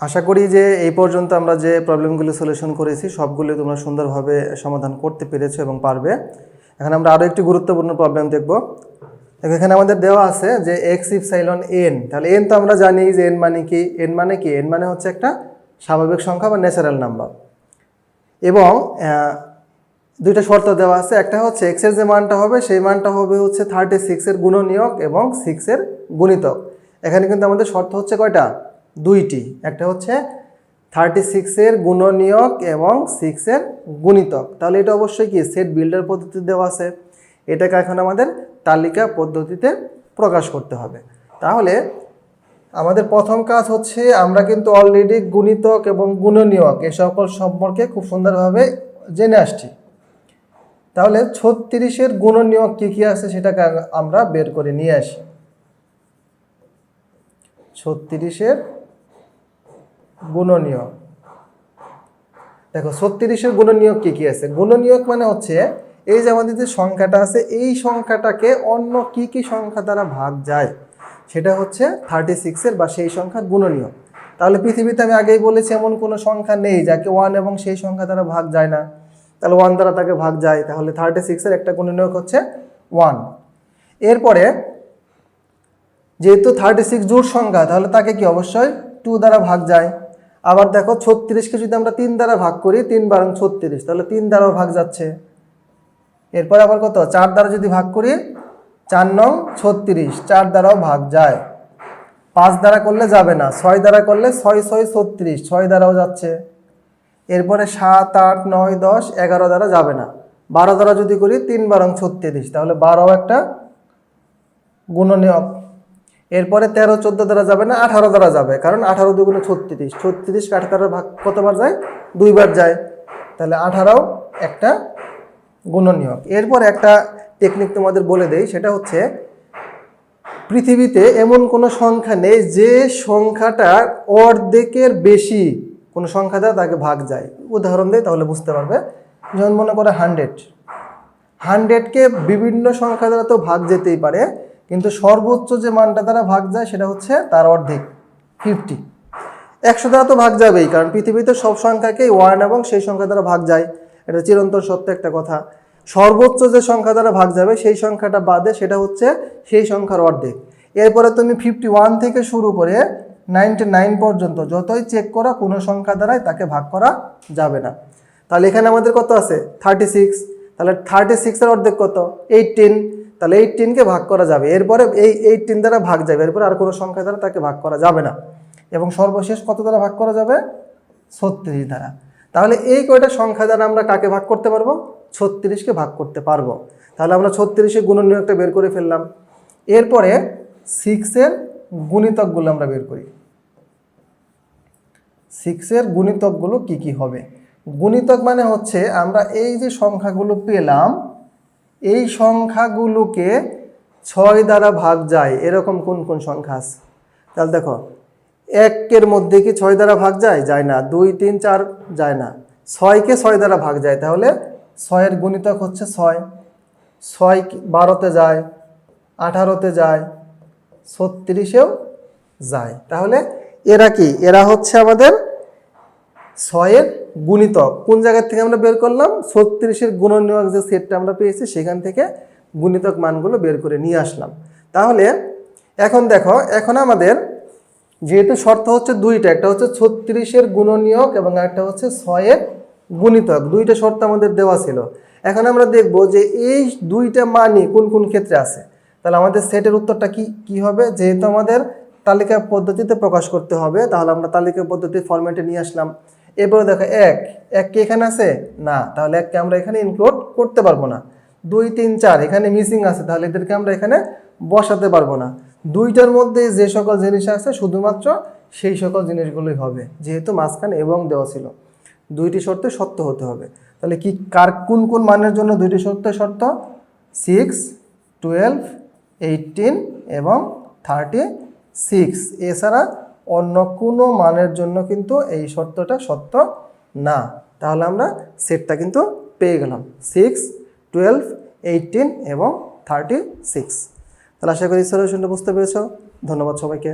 আশা করি যে এই পর্যন্ত আমরা যে প্রবলেমগুলো সলিউশন করেছি, সবগুলো তোমরা সুন্দরভাবে সমাধান করতে পেরেছ এবং পারবে। এখন আমরা আরও একটি গুরুত্বপূর্ণ প্রবলেম দেখব। দেখো, এখানে আমাদের দেওয়া আছে যে এক্স ইপসাইলন এন তাহলে এন তো আমরা জানি যে এন মানে কি? এন মানে কি? এন মানে হচ্ছে একটা স্বাভাবিক সংখ্যা বা ন্যাচারাল নাম্বার এবং দুইটা শর্ত দেওয়া আছে। একটা হচ্ছে এক্সের যে মানটা হবে, সেই মানটা হবে হচ্ছে থার্টি সিক্সের গুণনীয়ক এবং সিক্সের গুণিতক। এখানে কিন্তু আমাদের শর্ত হচ্ছে কয়টা? দুইটি। একটা হচ্ছে থার্টি সিক্সের গুণনীয়ক এবং সিক্সের গুণিতক। তাহলে এটা অবশ্যই কি? সেট বিল্ডার পদ্ধতি দেওয়া আছে। এটাকে এখন আমাদের তালিকা পদ্ধতিতে প্রকাশ করতে হবে। তাহলে আমাদের প্রথম কাজ হচ্ছে, আমরা কিন্তু অলরেডি গুণিতক এবং গুণনীয়ক এ সকল সম্পর্কে খুব সুন্দরভাবে জেনে আসছি। তাহলে ছত্রিশের গুণনীয়ক কী কী আছে সেটাকে আমরা বের করে নিয়ে আসি। ছত্রিশের গুণনীয়ক। দেখো, ছত্রিশের গুণনীয়ক কী কী আছে? গুণনীয়ক মানে হচ্ছে এই যে আমাদের যে সংখ্যাটা আছে, এই সংখ্যাটাকে অন্য কি কি সংখ্যা দ্বারা ভাগ যায়? সেটা হচ্ছে থার্টি সিক্সের বা সেই সংখ্যার গুণনীয়ক। তাহলে পৃথিবীতে আমি আগেই বলেছি, এমন কোনো সংখ্যা নেই যাকে ওয়ান এবং সেই সংখ্যা দ্বারা ভাগ যায় না। তাহলে ওয়ান দ্বারা তাকে ভাগ যায়। তাহলে থার্টি সিক্সের একটা গুণনীয়ক হচ্ছে ওয়ান এরপরে, যেহেতু থার্টি সিক্স জোড় সংখ্যা, তাহলে তাকে কি অবশ্যই টু দ্বারা ভাগ যায়? আবার দেখো ছত্রিশকে যদি আমরা তিন দ্বারা ভাগ করি, তিন বারং ছত্রিশ, তাহলে তিন দ্বারাও ভাগ যাচ্ছে। এরপর আবার কত? চার দ্বারা যদি ভাগ করি, চার নং ছত্রিশ, চার দ্বারাও ভাগ যায়। পাঁচ দ্বারা করলে যাবে না, ছয় দ্বারা করলে ছয় ছয়, ছত্রিশ, ছয় দ্বারাও যাচ্ছে। এরপরে সাত, আট, নয়, দশ, এগারো দ্বারা যাবে না। বারো দ্বারা যদি করি, তিন বারং ছত্রিশ, তাহলে বারো একটা গুণনীয়ক। এরপরে তেরো, চোদ্দ দ্বারা যাবে না, আঠারো দ্বারা যাবে, কারণ আঠারো দুগুণে ছত্রিশ। ছত্রিশ আঠারো ভাগ কতবার যায়? দুইবার যায়। তাহলে আঠারো একটা গুণনীয়ক। এরপর একটা টেকনিক তোমাদের বলে দেই, সেটা হচ্ছে পৃথিবীতে এমন কোনো সংখ্যা নেই যে সংখ্যাটার অর্ধেকের বেশি কোনো সংখ্যা দ্বারা তাকে ভাগ যায়। উদাহরণ দেয় তাহলে বুঝতে পারবে। যেমন মনে করে হান্ড্রেড হান্ড্রেডকে বিভিন্ন সংখ্যা দ্বারা তো ভাগ যেতেই পারে কিন্তু সর্বোচ্চ যে মানটা দ্বারা ভাগ যায় সেটা হচ্ছে তার অর্ধেক ফিফটি একশো দ্বারা তো ভাগ যাবেই, কারণ পৃথিবীতে সব সংখ্যাকেই ওয়ান এবং সেই সংখ্যা দ্বারা ভাগ যায়। এটা চিরন্তন সত্য একটা কথা। সর্বোচ্চ যে সংখ্যা দ্বারা ভাগ যাবে সেই সংখ্যাটা বাদে সেটা হচ্ছে সেই সংখ্যার অর্ধেক। এরপরে তুমি ফিফটি ওয়ান থেকে শুরু করে নাইনটি নাইন পর্যন্ত যতই চেক করা কোনো সংখ্যা দ্বারাই তাকে ভাগ করা যাবে না। তাহলে এখানে আমাদের কত আছে? থার্টি সিক্স তাহলে থার্টি সিক্সের অর্ধেক কত? এইটিন তাহলে এইটিনকে ভাগ করা যাবে। এরপরে এই এইটিন দ্বারা ভাগ যাবে। এরপরে আর কোনো সংখ্যা দ্বারা তাকে ভাগ করা যাবে না। এবং সর্বশেষ কত দ্বারা ভাগ করা যাবে? ছত্রিশ দ্বারা। তাহলে এই কয়টা সংখ্যা দ্বারা আমরা কাকে ভাগ করতে পারব? ছত্রিশকে ভাগ করতে পারব। তাহলে আমরা ছত্রিশে গুণনীয়কটা বের করে ফেললাম। এরপরে সিক্সের গুণিতকগুলো আমরা বের করি। সিক্সের গুণিতকগুলো কি কি হবে? গুণিতক মানে হচ্ছে আমরা এই যে সংখ্যাগুলো পেলাম, এই সংখ্যাগুলোকে ছয় দ্বারা ভাগ যায়। এরকম কোন কোন সংখ্যা আছে? তাহলে দেখো, একের মধ্যে কি ছয় দ্বারা ভাগ যায়? যায় না। দুই, তিন, চার যায় না। ছয়কে ছয় দ্বারা ভাগ যায়, তাহলে ছয়ের গুণিতক হচ্ছে ছয়। ছয় বারোতে যায়, আঠারোতে যায়, ছত্রিশেও যায়। তাহলে এরা কি? এরা হচ্ছে আমাদের ছয়ের গুণিতক কোন জায়গার থেকে আমরা বের করলাম? ছত্রিশের গুণনীয়ক যে সেটটা আমরা পেয়েছি, সেখান থেকে গুণিতক মানগুলো বের করে নিয়ে আসলাম। তাহলে, এখন দেখো, এখন আমাদের যেহেতু শর্ত হচ্ছে দুইটা, একটা হচ্ছে ছত্রিশের গুণনীয়ক এবং একটা হচ্ছে ছয়ের গুণিতক। দুইটা শর্ত আমাদের দেওয়া ছিল। এখন আমরা দেখব যে এই দুইটা মানই কোন কোন ক্ষেত্রে আছে। তাহলে আমাদের সেটের উত্তরটা কি কি হবে? যেহেতু আমাদের তালিকা পদ্ধতিতে প্রকাশ করতে হবে, তাহলে আমরা তালিকা পদ্ধতির ফরম্যাটে নিয়ে আসলাম। এরপরে দেখো এক এক কি এখানে আছে? না, তাহলে এককে আমরা এখানে ইনক্লুড করতে পারব না। দুই, তিন, চার, এখানে মিসিং আছে, তাহলে এদেরকে আমরা এখানে বসাতে পারব না। দুইটার মধ্যে যে সকল জিনিস আছে, শুধুমাত্র সেই সকল জিনিসগুলোই হবে, যেহেতু মাঝখানে এবং দেওয়া ছিল। দুইটি শর্তে সত্য হতে হবে। তাহলে কি, কার কোন কোন মানের জন্য দুইটি শর্ত শর্ত? সিক্স টুয়েলভ এইটিন এবং থার্টি সিক্স এছাড়া অন্য কোনো মানের জন্য কিন্তু এই শর্তটা সত্য না। তাহলে আমরা সেটটা কিন্তু পেয়ে গেলাম। সিক্স টুয়েলভ এইটিন এবং থার্টি সিক্স তাহলে আশা করি সলিউশনটা বুঝতে পেরেছ। ধন্যবাদ সবাইকে।